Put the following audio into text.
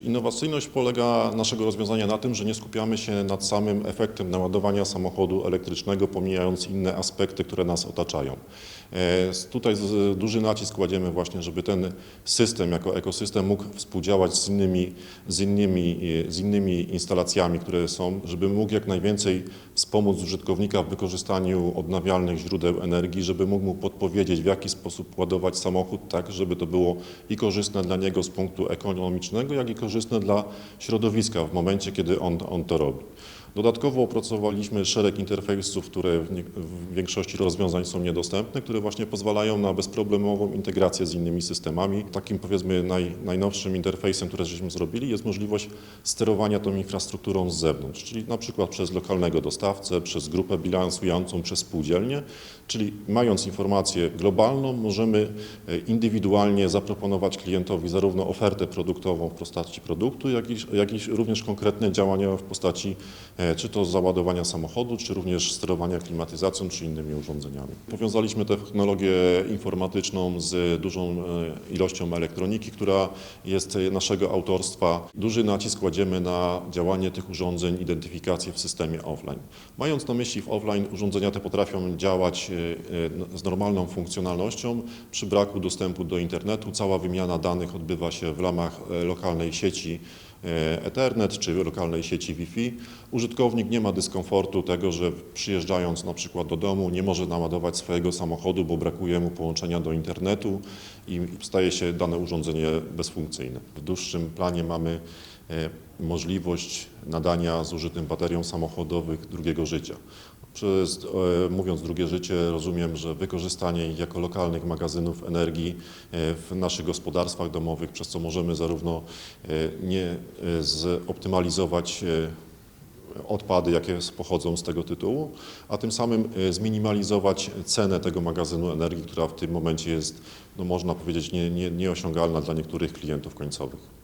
Innowacyjność polega naszego rozwiązania na tym, że nie skupiamy się nad samym efektem naładowania samochodu elektrycznego, pomijając inne aspekty, które nas otaczają. E, Tutaj duży nacisk kładziemy właśnie, żeby ten system jako ekosystem mógł współdziałać z innymi, z innymi, e, z innymi instalacjami, które są, żeby mógł jak najwięcej wspomóc użytkownika w wykorzystaniu odnawialnych źródeł energii, żeby mógł mu podpowiedzieć, w jaki sposób ładować samochód, tak żeby to było i korzystne dla niego z punktu ekonomicznego, jak i korzystne dla środowiska w momencie, kiedy on, on to robi. Dodatkowo opracowaliśmy szereg interfejsów, które w, nie, w większości rozwiązań są niedostępne, które właśnie pozwalają na bezproblemową integrację z innymi systemami. Takim powiedzmy naj, najnowszym interfejsem, który żeśmy zrobili, jest możliwość sterowania tą infrastrukturą z zewnątrz, czyli na przykład przez lokalnego dostawcę, przez grupę bilansującą, przez spółdzielnię, czyli mając informację globalną, możemy e, indywidualnie zaproponować klientowi zarówno ofertę produktową w postaci produktu, jak i, jak i również konkretne działania w postaci e, czy to załadowania samochodu, czy również sterowania klimatyzacją, czy innymi urządzeniami. Powiązaliśmy technologię informatyczną z dużą e, ilością elektroniki, która jest e, naszego autorstwa. Duży nacisk kładziemy na działanie tych urządzeń, identyfikację w systemie offline. Mając na myśli w offline, urządzenia te potrafią działać e, e, z normalną funkcjonalnością przy braku dostępu do internetu. Cała wymiana danych odbywa się w ramach e, lokalnej sieci e, Ethernet czy lokalnej sieci Wi-Fi. Użytkownik nie ma dyskomfortu tego, że przyjeżdżając na przykład do domu nie może naładować swojego samochodu, bo brakuje mu połączenia do internetu i staje się dane urządzenie bezfunkcyjne. W dłuższym planie mamy e, możliwość nadania zużytym bateriom samochodowych drugiego życia. Przez, mówiąc drugie życie, rozumiem, że wykorzystanie ich jako lokalnych magazynów energii e, w naszych gospodarstwach domowych, przez co możemy zarówno e, nie e, zoptymalizować odpady, jakie pochodzą z tego tytułu, a tym samym zminimalizować cenę tego magazynu energii, która w tym momencie jest, no można powiedzieć, nie, nie, nieosiągalna dla niektórych klientów końcowych.